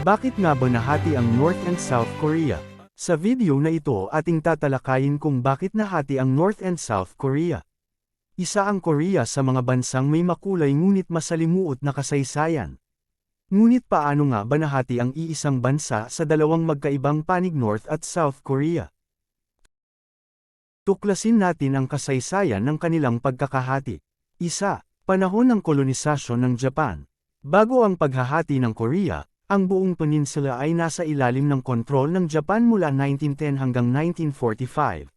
Bakit nga ba nahati ang North and South Korea? Sa video na ito ating tatalakayin kung bakit nahati ang North and South Korea. Isa ang Korea sa mga bansang may makulay ngunit masalimuot na kasaysayan. Ngunit paano nga ba nahati ang iisang bansa sa dalawang magkaibang panig North at South Korea? Tuklasin natin ang kasaysayan ng kanilang pagkakahati. Isa, panahon ng kolonisasyon ng Japan. Bago ang paghahati ng Korea, ang buong peninsula ay nasa ilalim ng kontrol ng Japan mula 1910 hanggang 1945.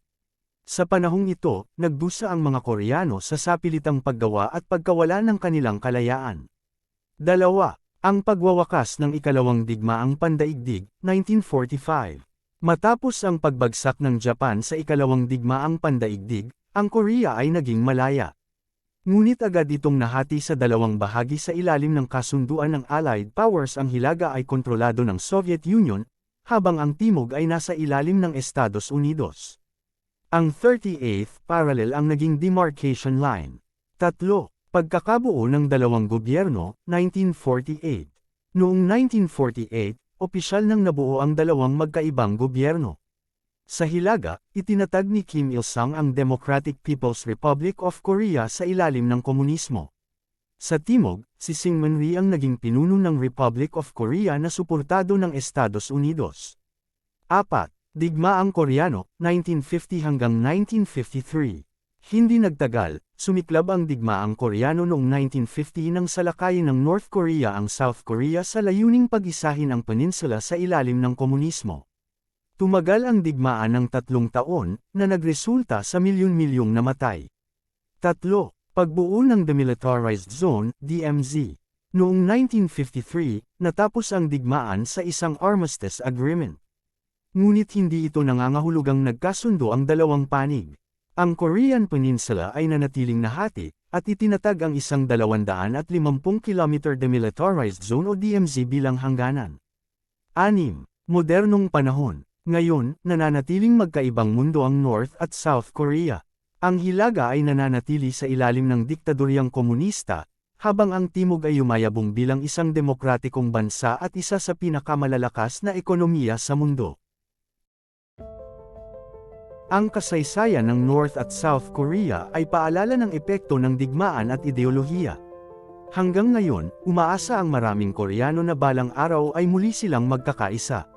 Sa panahong ito, nagdusa ang mga Koreano sa sapilitang paggawa at pagkawala ng kanilang kalayaan. Dalawa, ang pagwawakas ng ikalawang digmaang pandaigdig, 1945. Matapos ang pagbagsak ng Japan sa ikalawang digmaang pandaigdig, ang Korea ay naging malaya. Ngunit agad itong nahati sa dalawang bahagi sa ilalim ng kasunduan ng Allied Powers ang hilaga ay kontrolado ng Soviet Union, habang ang timog ay nasa ilalim ng Estados Unidos. Ang 38th parallel ang naging demarcation line. Tatlo, pagkakabuo ng dalawang gobyerno, 1948. Noong 1948, opisyal nang nabuo ang dalawang magkaibang gobyerno. Sa Hilaga, itinatag ni Kim Il-sung ang Democratic People's Republic of Korea sa ilalim ng komunismo. Sa Timog, si Syngman Rhee ang naging pinuno ng Republic of Korea na suportado ng Estados Unidos. 4. Digmaang Koreano, 1950 hanggang 1953. Hindi nagtagal, sumiklab ang digmaang Koreano noong 1950 nang salakayin ng North Korea ang South Korea sa layuning pag-isahin ang peninsula sa ilalim ng komunismo. Tumagal ang digmaan ng tatlong taon, na nagresulta sa milyon-milyong namatay. Tatlo, pagbuo ng Demilitarized Zone, DMZ. Noong 1953, natapos ang digmaan sa isang armistice agreement. Ngunit hindi ito nangangahulugang nagkasundo ang dalawang panig. Ang Korean Peninsula ay nanatiling nahati, at itinatag ang isang 250 km Demilitarized Zone o DMZ bilang hangganan. 6. Modernong panahon. Ngayon, nananatiling magkaibang mundo ang North at South Korea. Ang Hilaga ay nananatili sa ilalim ng diktadoryang komunista, habang ang Timog ay yumayabong bilang isang demokratikong bansa at isa sa pinakamalalakas na ekonomiya sa mundo. Ang kasaysayan ng North at South Korea ay paalala ng epekto ng digmaan at ideolohiya. Hanggang ngayon, umaasa ang maraming Koreano na balang araw ay muli silang magkakaisa.